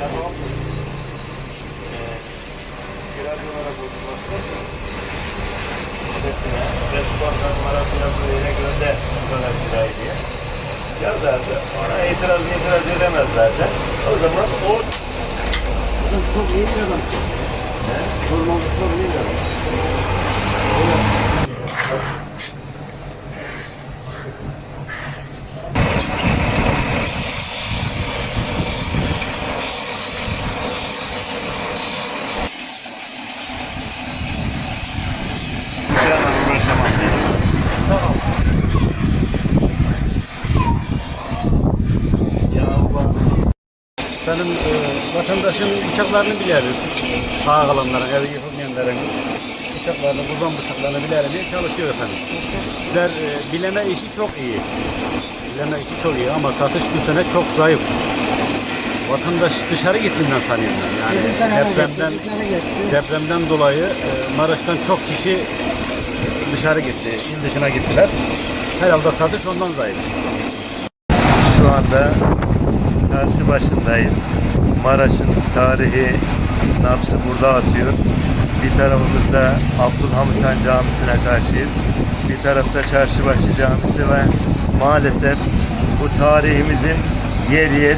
Tamam mı? Biraz olarak oturmakta. Sesine, Reşkor'dan parasıyla buraya gönder bu kadar kirayı diye. Yazardı. Ona itiraz itiraz edemez zaten. O zaman o... Çok iyi bir adam. Ne? Sorumluluklar iyi bir adam. Benim e, vatandaşın bıçaklarını bilirim. Sağ kalanların, evi yıkılmayanların bıçaklarını, kurban bıçaklarını bilirim diye çalışıyor efendim. Bizler e, bileme işi çok iyi. Bileme işi çok iyi ama satış bu sene çok zayıf. Vatandaş dışarı gittiğinden sanıyorum ben. Yani depremden, depremden dolayı e, Maraş'tan çok kişi dışarı gitti, il dışına gittiler. Herhalde satış ondan zayıf. Şu anda çarşı başındayız. Maraş'ın tarihi nabzı burada atıyor. Bir tarafımızda Abdülhamit Han Camisi'ne karşıyız. Bir tarafta Çarşıbaşı Camisi ve maalesef bu tarihimizin yer yer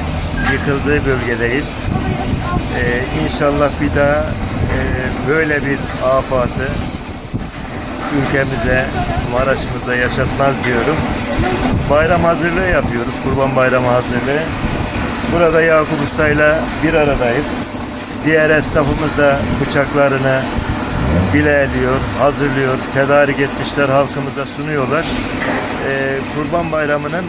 yıkıldığı bölgedeyiz. Ee, inşallah bir daha e, böyle bir afatı ülkemize, Maraş'ımıza yaşatmaz diyorum. Bayram hazırlığı yapıyoruz, Kurban Bayramı hazırlığı. Burada Yakup Usta'yla bir aradayız. Diğer esnafımız da bıçaklarını bileliyor, hazırlıyor, tedarik etmişler, halkımıza sunuyorlar. Ee, Kurban Bayramı'nın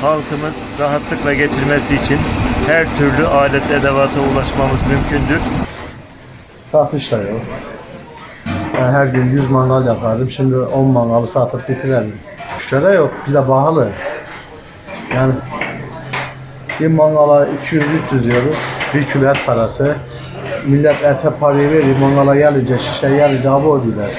halkımız rahatlıkla geçirmesi için her türlü alet edevata ulaşmamız mümkündür. Satış da yok. Ben her gün 100 mangal yapardım. Şimdi 10 mangalı satıp bitirelim. Müşteri yok. Bir de pahalı. Yani bir mangala 200-300 diyoruz. Bir küvet parası. Millet ete parayı veriyor. Mangala gelince, şişe gelince abo gider.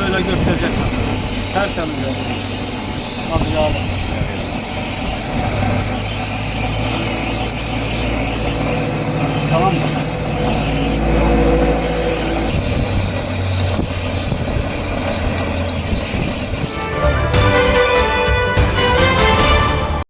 Böyle gösterecek. Her sene gösterecek. Hadi.